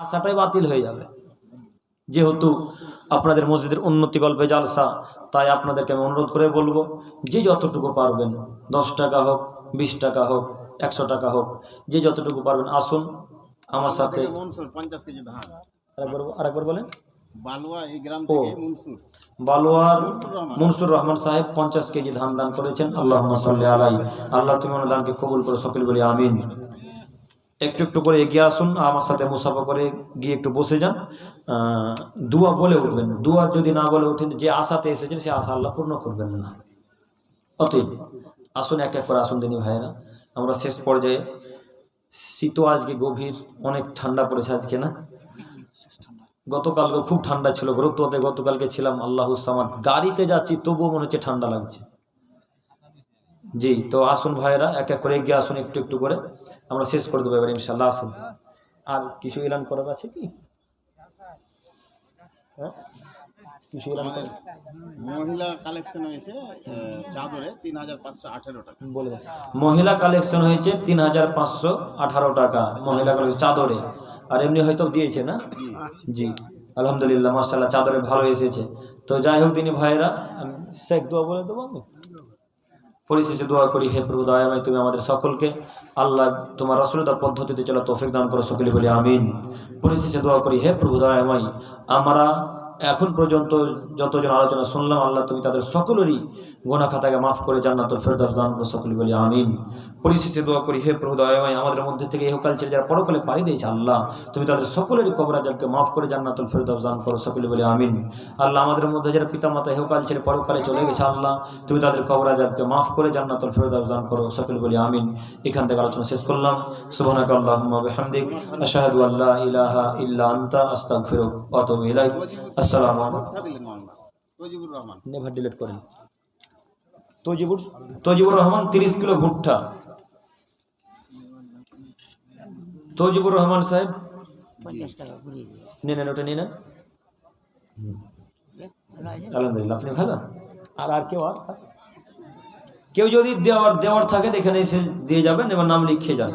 আশাটাই বাতিল হয়ে যাবে। যেহেতু আপনাদের মসজিদের উন্নতি গল্পে জালসা তাই আপনাদেরকে আমি অনুরোধ করে বলব যে যতটুকু পারবেন দশ টাকা হোক বিশ টাকা হোক একশো টাকা হোক যে যতটুকু পারবেন আসুন আমার সাথে। আরেকবার বলেন। বালুয়া এই গ্রাম ও। থেকে মনসুর রহমান। সাহেব পঞ্চাশ কেজি ধান দান করেছেন। আল্লাহ আলাই আল্লাহ তুমি দানকে কবুল করে সকল বলি আমিন। একটু একটু করে এগিয়ে আসুন, আমার সাথে মুসাফা করে গিয়ে একটু বসে যান। দুয়া বলে উঠবেন। দুয়া যদি না বলে উঠেন যে আশাতে এসেছেন, সে আশা আল্লাহ পূর্ণ করবেন না। অতএব আসুন, এক এক করে আসুন, দিনী ভাইয়েরা। আমরা শেষ পর্যায়ে, শীতও আজকে গভীর, অনেক ঠান্ডা পড়েছে আজকে, না? গতকালকে খুব ঠান্ডা ছিল গুরুত্বতে গতকালকে ছিলাম, আল্লাহ সামাদ। গাড়িতে যাচ্ছি, তবুও মনে হচ্ছে ঠান্ডা লাগছে। জি তো আসুন ভাইয়েরা এক এক করে এগিয়ে আসুন একটু একটু করে। আমরা শেষ করে দেবো এবার ইনশাল্লাহ আসুন। আর কিছু এলান করার আছে কি? হ্যাঁ? কিছু এলান মহিলা কালেকশন হয়েছে চাদরে তিন হাজার পাঁচশো আঠেরো টাকা। বলে মহিলা কালেকশন হয়েছে তিন হাজার পাঁচশো আঠারো টাকা মহিলা কালেকশন চাদরে। আর এমনি হয়তো দিয়েছে না? জি আলহামদুলিল্লাহ মার্শাল্লাহ চাদরে ভালো এসেছে। তো যাই হোক তিনি ভাইয়েরা আমি শেখ দোয়া বলে দেবো আমি। পরিশেষে দোয়া করি, হে প্রভু দয়াময়, তুমি আমাদের সকলকে, আল্লাহ তোমার রসুলদার পদ্ধতিতে চলা তৌফিক দান করো, সকলে বলি আমিন। পরিশেষে দোয়া করি, হে প্রভু দয়াময়, আমরা এখন পর্যন্ত যতজন আলোচনা শুনলাম, আল্লাহ তুমি তাদের সকলেরই গোনা খাতাকে মাফ করে জান্নাতুল ফেরদাউস দান করো, সকলে বলি আমিন। পরিশেষে দোয়া করি, হে প্রভু দয়াময়, আমাদের মধ্যে থেকে ইহকাল ছেড়ে যারা পরকালে পাড়ি দিয়েছে আল্লাহ, তুমি তাদের সকলেরই কবরাজাবকে মাফ করে জান্নাতুল ফেরদাউস দান করো, সকলে বলি আমিন। আল্লাহ, আমাদের মধ্যে যারা পিতামাতা ইহকাল ছেড়ে পরকালে চলে গেছে আল্লাহ, তুমি তাদের কবরাজাবকে মাফ করে জান্নাতুল ফেরদাউস দান করো, সকলে বলি আমিন। এখান থেকে আলোচনা শেষ করলাম। সুবহানাকা আল্লাহুম্মা বিহামদিক, আশহাদু আল্লা ইলাহা ইল্লা আনতা, আস্তাগফিরুক ওয়া আতুবু ইলাইক। আসসালামু তজিবুর রহমান। নেভার ডিলিট করেন। তজিবুর তজিবুর রহমান তিরিশ কিলো ভুট্টা। তজিবুর রহমান সাহেব নিয়ে নেন ওটা নিয়ে নেন। দেখ, ভালো আছে? আলহামদুলিল্লাহ আপনি ভালো? আর আর কেউ আর? কেউ যদি দেওয়ার দেওয়ার থাকে এখানে এসে দিয়ে যাবেন এবার নাম লিখে যান।